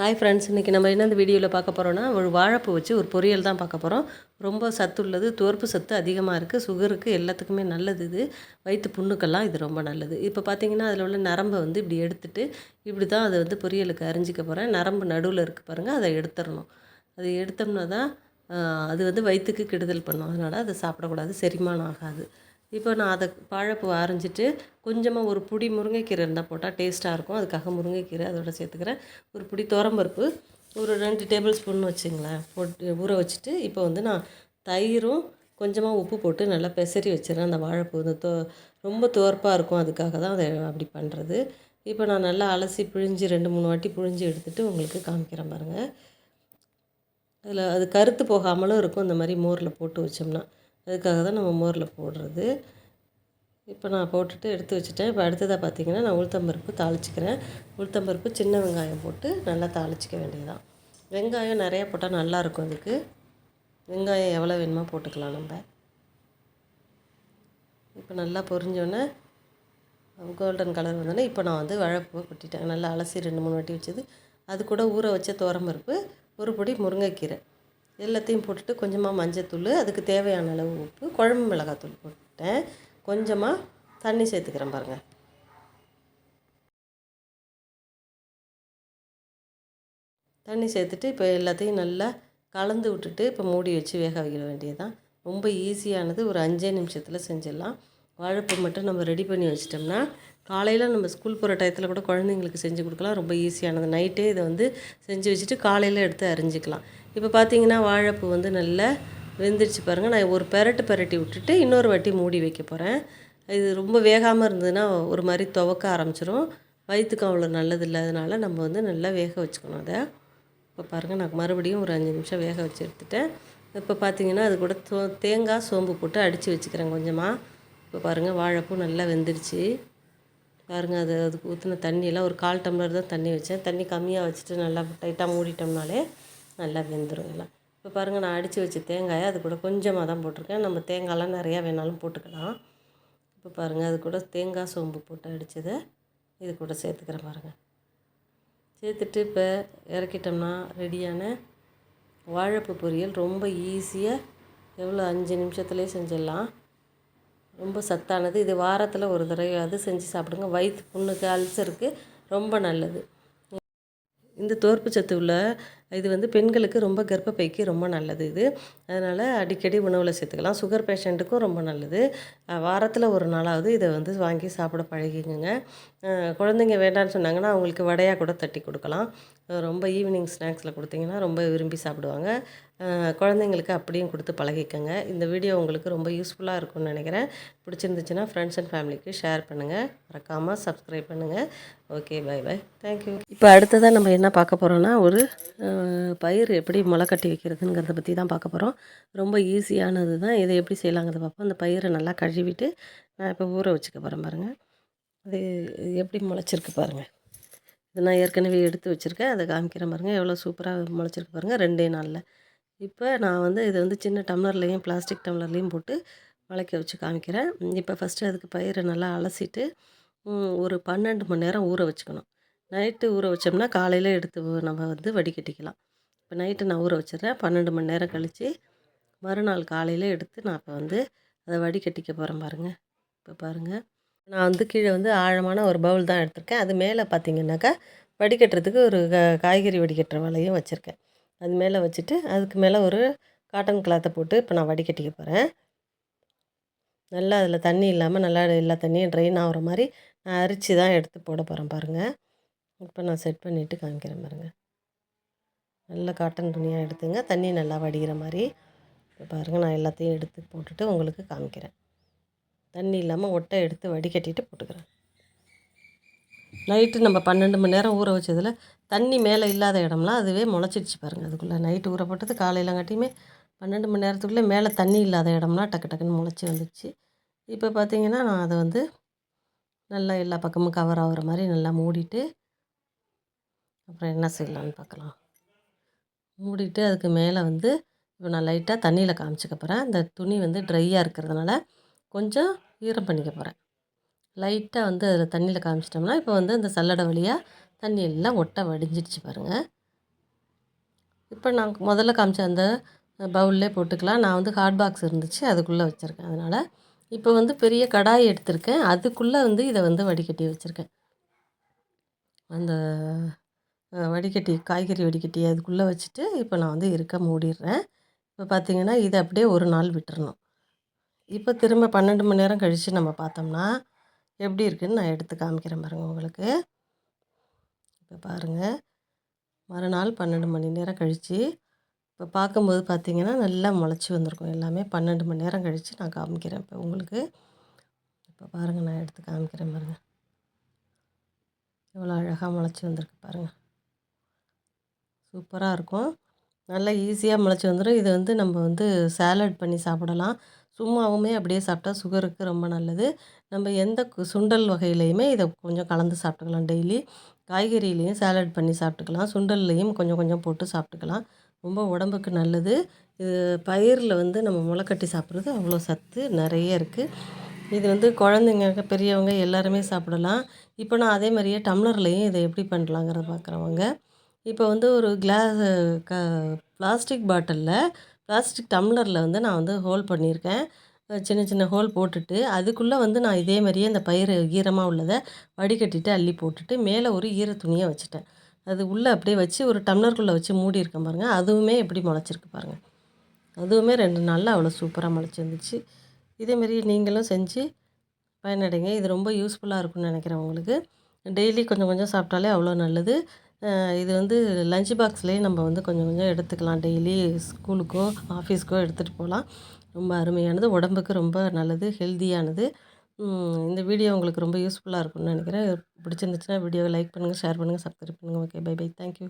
Hi friends இன்றைக்கி நம்ம என்ன இந்த வீடியோவில் பார்க்க போகிறோன்னா ஒரு வாழைப்பூ வச்சு ஒரு பொரியல் தான் பார்க்க போகிறோம் ரொம்ப சத்து உள்ளது துவர்ப்பு சத்து அதிகமாக இருக்குது சுகருக்கு எல்லாத்துக்குமே நல்லது இது. வயிற்று புண்ணுக்கெல்லாம் இது ரொம்ப நல்லது. இப்போ பார்த்தீங்கன்னா அதில் உள்ள நரம்பை வந்து இப்படி எடுத்துட்டு இப்படி தான் அதை வந்து பொரியலுக்கு அரிஞ்சிக்க போகிறேன் நரம்பு நடுவில் இருக்குது பாருங்கள் அதை எடுத்துடணும். அது எடுத்தோம்னா தான் அது வந்து வயிற்றுக்கு கெடுதல் பண்ணும். அதனால் அதை சாப்பிடக்கூடாது செரிமானம் ஆகாது. இப்போ நான் அதை வாழைப்பூ அரைஞ்சிட்டு கொஞ்சமாக ஒரு புடி முருங்கைக்கீரை இருந்தால் போட்டால் டேஸ்ட்டாக இருக்கும். அதுக்காக முருங்கைக்கீரை அதோட சேர்த்துக்கிறேன். ஒரு புடி துவரம்பருப்பு ஒரு ரெண்டு டேபிள் ஸ்பூன் வச்சுங்களேன். போட்டு ஊற வச்சுட்டு இப்போ வந்து நான் தயிரும் கொஞ்சமாக உப்பு போட்டு நல்லா பெசரி வச்சிடறேன். அந்த வாழைப்பூ வந்து தோ ரொம்ப துவர்ப்பாக இருக்கும். அதுக்காக தான் அதை அப்படி பண்ணுறது இப்போ நான் நல்லா அலசி பிழிஞ்சு ரெண்டு மூணு வாட்டி பிழிஞ்சு எடுத்துகிட்டு உங்களுக்கு காமிக்கிறேன் பாருங்கள் அதில் அது கருத்து போகாமலும் இருக்கும். இந்த மாதிரி மோரில் போட்டு வச்சோம்னா. அதுக்காக தான் நம்ம மோரில் போடுறது. இப்போ நான் போட்டுட்டு எடுத்து வச்சுட்டேன். இப்போ அடுத்ததாக பார்த்தீங்கன்னா நான் உளுத்தம்பருப்பு தாளிச்சிக்கிறேன். உளுத்தம்பருப்பு சின்ன வெங்காயம் போட்டு நல்லா தாளிச்சிக்க வேண்டியதுதான். வெங்காயம் நிறையா போட்டால் நல்லாயிருக்கும் அதுக்கு. வெங்காயம் எவ்வளோ வேணுமோ போட்டுக்கலாம் நம்ம. இப்போ நல்லா பொரிஞ்சோடனே கோல்டன் கலர் வந்தோடனே இப்போ நான் வந்து வழப்பு கொட்டிட்டேன். நல்லா அலசி ரெண்டு மூணு வாட்டி வச்சது. அது கூட ஊற வச்ச துவரம்பருப்பு ஒரு பொடி முருங்கைக்கீரை. எல்லாத்தையும் போட்டுட்டு கொஞ்சமாக மஞ்சத்தூள் அதுக்கு தேவையான அளவு உப்பு குழம்பு மிளகாத்தூள் போட்டேன் கொஞ்சமாக தண்ணி சேர்த்துக்கிறேன் பாருங்கள் தண்ணி சேர்த்துட்டு இப்போ எல்லாத்தையும் நல்லா கலந்து விட்டுட்டு இப்போ மூடி வச்சு வேக வைக்க வேண்டியது தான் ரொம்ப ஈஸியானது ஒரு அஞ்சே நிமிஷத்தில் செஞ்சிடலாம். வாழைப்பூ மட்டும் நம்ம ரெடி பண்ணி வச்சிட்டோம்னா காலையில் நம்ம ஸ்கூல் போகிற டயத்தில் கூட குழந்தைங்களுக்கு செஞ்சு கொடுக்கலாம். ரொம்ப ஈஸியானது நைட்டே இதை வந்து செஞ்சு வச்சுட்டு காலையில் எடுத்து அரிஞ்சிக்கலாம். இப்போ பார்த்தீங்கன்னா வாழைப்பூ வந்து நல்லா வெந்துருச்சு பாருங்கள் நான் ஒரு பெரட்டு பெரட்டி விட்டுட்டு இன்னொரு வாட்டி மூடி வைக்க போகிறேன் இது ரொம்ப வேகாமல் இருந்ததுன்னா ஒரு மாதிரி துவக்க ஆரம்பிச்சிரும். வயிற்றுக்கு அவ்வளோ நல்லது இல்லாதனால நம்ம வந்து நல்லா வேக வச்சுக்கணும் அதை. இப்போ பாருங்கள் நான் மறுபடியும் ஒரு அஞ்சு நிமிஷம் வேக வச்சு எடுத்துட்டேன். இப்போ பார்த்தீங்கன்னா அது கூட தேங்காய் சோம்பு போட்டு அடித்து வச்சுக்கிறேன் கொஞ்சமாக இப்போ பாருங்கள் வாழைப்பூ நல்லா வெந்துடுச்சு பாருங்கள் அது அதுக்கு ஊற்றின தண்ணியெல்லாம் ஒரு கால் டம்ளர் தான் தண்ணி வச்சேன். தண்ணி கம்மியாக வச்சுட்டு நல்லா டைட்டாக மூடிட்டோம்னாலே நல்லா வெந்துடும் எல்லாம். இப்போ பாருங்கள் நான் அடித்து வச்ச தேங்காயை அது கூட கொஞ்சமாக தான் போட்டிருக்கேன். நம்ம தேங்காயெலாம் நிறையா வேணாலும் போட்டுக்கலாம். இப்போ பாருங்கள் அது கூட தேங்காய் சோம்பு போட்டு அடித்ததை இது கூட சேர்த்துக்கிறேன் பாருங்கள் சேர்த்துட்டு இப்போ இறக்கிட்டோம்னா ரெடியான வாழைப்பூ பொரியல் ரொம்ப ஈஸியாக எவ்வளோ அஞ்சு நிமிஷத்துலேயே செஞ்சிடலாம். ரொம்ப சத்தானது. இது வாரத்தில் ஒரு தடவையாவது செஞ்சு சாப்பிடுங்க. வயிற்று புண்ணுக்கு அல்சருக்கு ரொம்ப நல்லது. இந்த தோற்பு சத்து உள்ள இது வந்து பெண்களுக்கு ரொம்ப கர்ப்பப்பைக்கு ரொம்ப நல்லது இது. அதனால் அடிக்கடி உணவில் சேர்த்துக்கலாம். சுகர் பேஷண்ட்டுக்கும் ரொம்ப நல்லது. வாரத்தில் ஒரு நாளாவது இதை வந்து வாங்கி சாப்பிட பழகிக்கோங்க. குழந்தைங்க வேண்டான்னு சொன்னாங்கன்னா அவங்களுக்கு வடையாக கூட தட்டி கொடுக்கலாம். ரொம்ப ஈவினிங் ஸ்நாக்ஸில் கொடுத்தீங்கன்னா ரொம்ப விரும்பி சாப்பிடுவாங்க. குழந்தைங்களுக்கு அப்படியும் கொடுத்து பழகிக்கோங்க. இந்த வீடியோ உங்களுக்கு ரொம்ப யூஸ்ஃபுல்லாக இருக்கும்னு நினைக்கிறேன். பிடிச்சிருந்துச்சுன்னா ஃப்ரெண்ட்ஸ் அண்ட் ஃபேமிலிக்கு ஷேர் பண்ணுங்கள் மறக்காமல் சப்ஸ்கிரைப் பண்ணுங்கள் ஓகே பை பை தேங்க்யூ இப்போ அடுத்ததாக நம்ம என்ன பார்க்க போகிறோன்னா ஒரு பயிர் எப்படி முளை கட்டி வைக்கிறதுங்கிறத பற்றி தான் பார்க்க போகிறோம் ரொம்ப ஈஸியானது தான். இதை எப்படி செய்யலாங்கிறத பார்ப்போம். அந்த பயிரை நல்லா கழுவிட்டு நான் இப்போ ஊற வச்சுக்க போகிறேன் பாருங்கள் அது எப்படி முளைச்சிருக்கு பாருங்கள் இது நான் ஏற்கனவே எடுத்து வச்சுருக்கேன். அதை காமிக்கிறேன் பாருங்கள் எவ்வளோ சூப்பராக முளைச்சிருக்கு பாருங்கள் ரெண்டே நாளில். இப்போ நான் வந்து இதை வந்து சின்ன டம்ளர்லேயும் பிளாஸ்டிக் டம்ளர்லேயும் போட்டு முளைக்க வச்சு காமிக்கிறேன். இப்போ ஃபஸ்ட்டு அதுக்கு பயிரை நல்லா அலசிட்டு ஒரு பன்னெண்டு மணி நேரம் ஊற வச்சுக்கணும். நைட்டு ஊற வச்சோம்னா காலையில் எடுத்து நம்ம வந்து வடிகட்டிக்கலாம். இப்போ நைட்டு நான் ஊற வச்சிடுறேன். பன்னெண்டு மணி நேரம் கழித்து மறுநாள் காலையில் எடுத்து நான் இப்போ வந்து அதை வடிகட்டிக்க போகிறேன் பாருங்கள் இப்போ பாருங்கள் நான் வந்து கீழே வந்து ஆழமான ஒரு பவுல் தான் எடுத்திருக்கேன். அது மேலே பார்த்தீங்கன்னாக்கா வடிகட்டுறதுக்கு ஒரு க காய்கறி வடிகட்டுற வலையும் வச்சுருக்கேன். அது மேலே வச்சுட்டு அதுக்கு மேலே ஒரு காட்டன் கிளாத்தை போட்டு இப்போ நான் வடிகட்டிக்க போகிறேன் நல்லா அதில் தண்ணி இல்லாமல் நல்லா எல்லா தண்ணியும் ட்ரெயின் ஆகிற மாதிரி நான் அரிச்சு தான் எடுத்து போட போகிறேன் பாருங்கள் இப்போ நான் செட் பண்ணிவிட்டு காமிக்கிறேன் பாருங்கள் நல்ல காட்டன் துணியாக எடுத்துங்க. தண்ணி நல்லா வடிகிற மாதிரி. இப்போ பாருங்கள் நான் எல்லாத்தையும் எடுத்து போட்டுட்டு உங்களுக்கு காமிக்கிறேன். தண்ணி இல்லாமல் ஒட்டை எடுத்து வடிகட்டிட்டு போட்டுக்கிறேன். நைட்டு நம்ம பன்னெண்டு மணி நேரம் ஊற வச்சதில் தண்ணி மேலே இல்லாத இடம்லாம் அதுவே முளைச்சிடுச்சு பாருங்கள் அதுக்குள்ளே நைட்டு ஊற போட்டது காலையில் காட்டியுமே பன்னெண்டு மணி நேரத்துக்குள்ளே மேலே தண்ணி இல்லாத இடம்லாம் டக்கு டக்குன்னு முளைச்சி வந்துடுச்சு இப்போ பார்த்தீங்கன்னா நான் அதை வந்து நல்லா எல்லா பக்கமும் கவர் ஆகிற மாதிரி நல்லா மூடிட்டு அப்புறம் என்ன செய்யலான்னு பார்க்கலாம் மூடிட்டு அதுக்கு மேலே வந்து இப்போ நான் லைட்டாக தண்ணியில் காமிச்சிக்க போகிறேன் அந்த துணி வந்து ட்ரையாக இருக்கிறதுனால கொஞ்சம் ஈரம் பண்ணிக்க போகிறேன் லைட்டாக வந்து அதில் தண்ணியில் காமிச்சிட்டோம்னா இப்போ வந்து அந்த சல்லடை வழியாக தண்ணி எல்லாம் ஒட்டை வடிஞ்சிடுச்சு பாருங்கள் இப்போ நான் முதல்ல காமிச்ச அந்த பவுல்லே போட்டுக்கலாம். நான் வந்து ஹாட் பாக்ஸ் இருந்துச்சு அதுக்குள்ளே வச்சுருக்கேன். அதனால் இப்போ வந்து பெரிய கடாய் எடுத்திருக்கேன். அதுக்குள்ளே வந்து இதை வந்து வடிகட்டி வச்சுருக்கேன். அந்த வடிகட்டி காய்கறி வடிகட்டி அதுக்குள்ளே வச்சுட்டு இப்போ நான் வந்து இருக்க மூடிடுறேன். இப்போ பார்த்தீங்கன்னா இதை அப்படியே ஒரு நாள் விட்டுறணும். இப்போ திரும்ப பன்னெண்டு மணி நேரம் கழித்து நம்ம பார்த்தோம்னா எப்படி இருக்குதுன்னு நான் எடுத்து காமிக்கிறேன் பாருங்கள் உங்களுக்கு. இப்போ பாருங்கள் மறுநாள் பன்னெண்டு மணி நேரம் கழித்து இப்போ பார்க்கும்போது பார்த்திங்கன்னா நல்லா முளைச்சி வந்திருக்கும். எல்லாமே பன்னெண்டு மணி நேரம் கழித்து நான் காமிக்கிறேன் இப்போ உங்களுக்கு. இப்போ பாருங்கள் நான் எடுத்து காமிக்கிறேன் பாருங்கள் எவ்வளோ அழகாக முளைச்சி வந்திருக்கு பாருங்கள் சூப்பராக இருக்கும். நல்லா ஈஸியாக முளைச்சி வந்துடும் இது வந்து நம்ம வந்து சாலட் பண்ணி சாப்பிடலாம். சும்மாவுமே அப்படியே சாப்பிட்டா சுகருக்கு ரொம்ப நல்லது. நம்ம எந்த கு- சுண்டல் வகையிலையுமே இதை கொஞ்சம் கலந்து சாப்பிட்டுக்கலாம். டெய்லி காய்கறியிலையும் சாலட் பண்ணி சாப்பிட்டுக்கலாம். சுண்டல்லையும் கொஞ்சம் கொஞ்சம் போட்டு சாப்பிட்டுக்கலாம். ரொம்ப உடம்புக்கு நல்லது. இது பயிரில் வந்து நம்ம முளைக்கட்டி சாப்பிட்றது அவ்வளோ சத்து நிறைய இருக்குது இது வந்து குழந்தைங்க பெரியவங்க எல்லாருமே சாப்பிடலாம். இப்போ நான் அதே மாதிரியே டம்ளர்லையும் இதை எப்படி பண்ணலாங்கிறத பார்க்குறவங்க இப்போ வந்து ஒரு கிளாஸ் க பிளாஸ்டிக் பாட்டிலில் பிளாஸ்டிக் டம்ளரில் வந்து நான் வந்து ஹோல் பண்ணியிருக்கேன். சின்ன சின்ன ஹோல் போட்டுட்டு அதுக்குள்ளே வந்து நான் இதே மாதிரியே இந்த பயிர் ஈரமாக உள்ளதை வடிகட்டிட்டு அள்ளி போட்டுட்டு மேலே ஒரு ஈர துணியை வச்சுட்டேன். அது உள்ளே அப்படியே வச்சு ஒரு டம்ளருக்குள்ளே வச்சு மூடி இருக்கேன் பாருங்கள் அதுவுமே எப்படி முளைச்சிருக்கு பாருங்கள் அதுவுமே ரெண்டு நாளில் அவ்வளோ சூப்பராக முளைச்சிருந்துச்சு. இதேமாரி நீங்களும் செஞ்சு பயனடைங்க. இது ரொம்ப யூஸ்ஃபுல்லாக இருக்கும்னு நினைக்கிறேன் உங்களுக்கு. டெய்லி கொஞ்சம் கொஞ்சம் சாப்பிட்டாலே அவ்வளோ நல்லது. இது வந்து லஞ்ச் பாக்ஸ்லேயே நம்ம வந்து கொஞ்சம் கொஞ்சம் எடுத்துக்கலாம். டெய்லி ஸ்கூலுக்கோ ஆஃபீஸ்க்கோ எடுத்துகிட்டு போகலாம். ரொம்ப அருமையானது. உடம்புக்கு ரொம்ப நல்லது ஹெல்த்தியானது இந்த வீடியோ உங்களுக்கு ரொம்ப யூஸ்ஃபுல்லாக இருக்கும்னு நினைக்கிறேன். பிடிச்சிருந்துச்சுன்னா வீடியோவை லைக் பண்ணுங்கள் ஷேர் பண்ணுங்கள் சப்ஸ்கிரைப் பண்ணுங்கள் ஓகே பை பை தேங்க்யூ